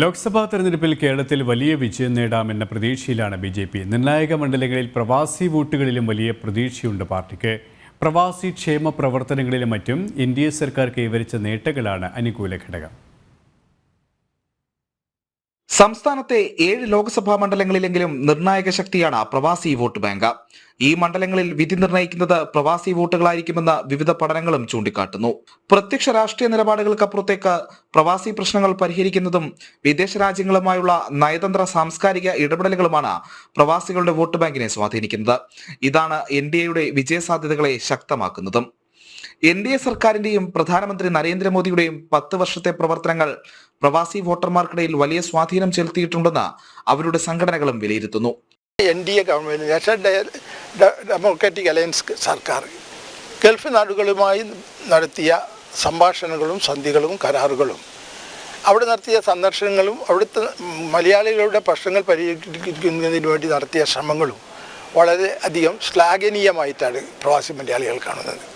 ലോക്സഭാ തെരഞ്ഞെടുപ്പിൽ കേരളത്തിൽ വലിയ വിജയം നേടാമെന്ന പ്രതീക്ഷയിലാണ് ബി ജെ പി. നിർണായക മണ്ഡലങ്ങളിൽ പ്രവാസി വോട്ടുകളിലും വലിയ പ്രതീക്ഷയുണ്ട് പാർട്ടിക്ക്. പ്രവാസി ക്ഷേമ പ്രവർത്തനങ്ങളിലും മറ്റും എൻ ഡി എ സർക്കാർ കൈവരിച്ച നേട്ടങ്ങളാണ് അനുകൂല ഘടകം. സംസ്ഥാനത്തെ ഏഴ് ലോക്സഭാ മണ്ഡലങ്ങളിലെങ്കിലും നിർണായക ശക്തിയാണ് പ്രവാസി വോട്ട് ബാങ്ക്. ഈ മണ്ഡലങ്ങളിൽ വിധി നിർണയിക്കുന്നത് പ്രവാസി വോട്ടുകളായിരിക്കുമെന്ന് വിവിധ പഠനങ്ങളും ചൂണ്ടിക്കാട്ടുന്നു. പ്രത്യക്ഷ രാഷ്ട്രീയ നിലപാടുകൾക്കപ്പുറത്തേക്ക് പ്രവാസി പ്രശ്നങ്ങൾ പരിഹരിക്കുന്നതും വിദേശ രാജ്യങ്ങളുമായുള്ള നയതന്ത്ര സാംസ്കാരിക ഇടപെടലുകളുമാണ് പ്രവാസികളുടെ വോട്ട് ബാങ്കിനെ സ്വാധീനിക്കുന്നത്. ഇതാണ് എൻ ഡി എയുടെ വിജയസാധ്യതകളെ ശക്തമാക്കുന്നതും. എൻ ഡി എ സർക്കാരിന്റെയും പ്രധാനമന്ത്രി നരേന്ദ്രമോദിയുടെയും പത്ത് വർഷത്തെ പ്രവർത്തനങ്ങൾ പ്രവാസി വോട്ടർമാർക്കിടയിൽ വലിയ സ്വാധീനം ചെലുത്തിയിട്ടുണ്ടെന്ന് അവരുടെ സംഘടനകളും വിലയിരുത്തുന്നു. N D A government national democratic alliance സർക്കാർ ഗൾഫ് നാടുകളുമായി നടത്തിയ സംഭാഷണങ്ങളും സന്ധികളും കരാറുകളും അവിടെ നടത്തിയ സന്ദർശനങ്ങളും അവിടുത്തെ മലയാളികളുടെ പ്രശ്നങ്ങൾ പരിഹരിക്കുന്നതിന് വേണ്ടി നടത്തിയ ശ്രമങ്ങളും വളരെ അധികം ശ്ലാഘനീയമായിട്ടാണ് പ്രവാസി മലയാളികൾ കാണുന്നത്.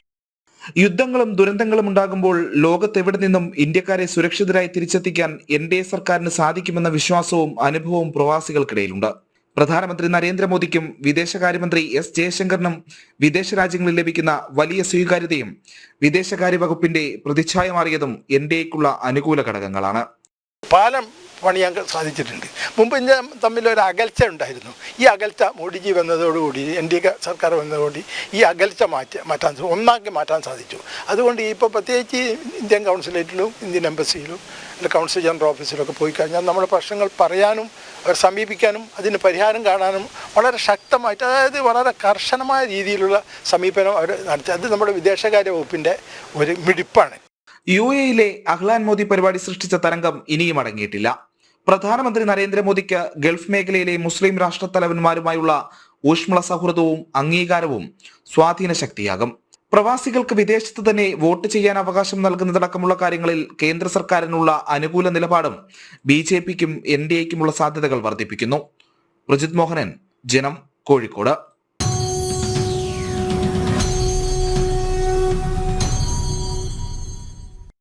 യുദ്ധങ്ങളും ദുരന്തങ്ങളും ഉണ്ടാകുമ്പോൾ ലോകത്ത് എവിടെ നിന്നും ഇന്ത്യക്കാരെ സുരക്ഷിതരായി തിരിച്ചെത്തിക്കാൻ എൻ ഡി എ സർക്കാരിന് സാധിക്കുമെന്ന വിശ്വാസവും അനുഭവവും പ്രവാസികൾക്കിടയിലുണ്ട്. പ്രധാനമന്ത്രി നരേന്ദ്രമോദിക്കും വിദേശകാര്യമന്ത്രി എസ് ജയശങ്കറിനും വിദേശ രാജ്യങ്ങളിൽ ലഭിക്കുന്ന വലിയ സ്വീകാര്യതയും വിദേശകാര്യ വകുപ്പിന്റെ പ്രതിച്ഛായ മാറിയതും എൻ ഡി എക്കുള്ള അനുകൂല ഘടകങ്ങളാണ്. പാലം പണിയാൻ സാധിച്ചിട്ടുണ്ട്. മുമ്പ് ഇന്ത്യ തമ്മിൽ ഒരു അകൽച്ച ഉണ്ടായിരുന്നു. ഈ അകൽച്ച മോഡിജി വന്നതോടുകൂടി എൻ ഡി എ സർക്കാർ വന്നതോടുകൂടി ഈ അകൽച്ച മാറ്റി മാറ്റാൻ ഒന്നാക്കി മാറ്റാൻ സാധിച്ചു. അതുകൊണ്ട് ഇപ്പോൾ പ്രത്യേകിച്ച് ഇന്ത്യൻ കൗൺസിലേറ്റിലും ഇന്ത്യൻ എംബസിയിലും കൗൺസിൽ ജനറൽ ഓഫീസിലൊക്കെ പോയി കഴിഞ്ഞാൽ നമ്മുടെ പ്രശ്നങ്ങൾ പറയാനും അവരെ സമീപിക്കാനും അതിന് പരിഹാരം കാണാനും വളരെ ശക്തമായിട്ട് അതായത് വളരെ കർശനമായ രീതിയിലുള്ള സമീപനം അവർ നടത്തി. അത് നമ്മുടെ വിദേശകാര്യ വകുപ്പിന്റെ ഒരു മിടിപ്പാണ്. യു എയിലെ അഹ്ലാൻ മോദി പരിപാടി സൃഷ്ടിച്ച തരംഗം ഇനിയും അടങ്ങിയിട്ടില്ല. പ്രധാനമന്ത്രി നരേന്ദ്രമോദിക്ക് ഗൾഫ് മേഖലയിലെ മുസ്ലിം രാഷ്ട്ര തലവന്മാരുമായുള്ള ഊഷ്മള സൗഹൃദവും അംഗീകാരവും സ്വാധീന ശക്തിയാകും. പ്രവാസികൾക്ക് വിദേശത്ത് തന്നെ വോട്ട് ചെയ്യാൻ അവകാശം നൽകുന്നതടക്കമുള്ള കാര്യങ്ങളിൽ കേന്ദ്ര സർക്കാരിനുള്ള അനുകൂല നിലപാടും ബി ജെ പിക്കും എൻ ഡി എക്കുമുള്ള സാധ്യതകൾ വർദ്ധിപ്പിക്കുന്നു. പ്രജിത് മോഹനൻ ജനം കോഴിക്കോട്.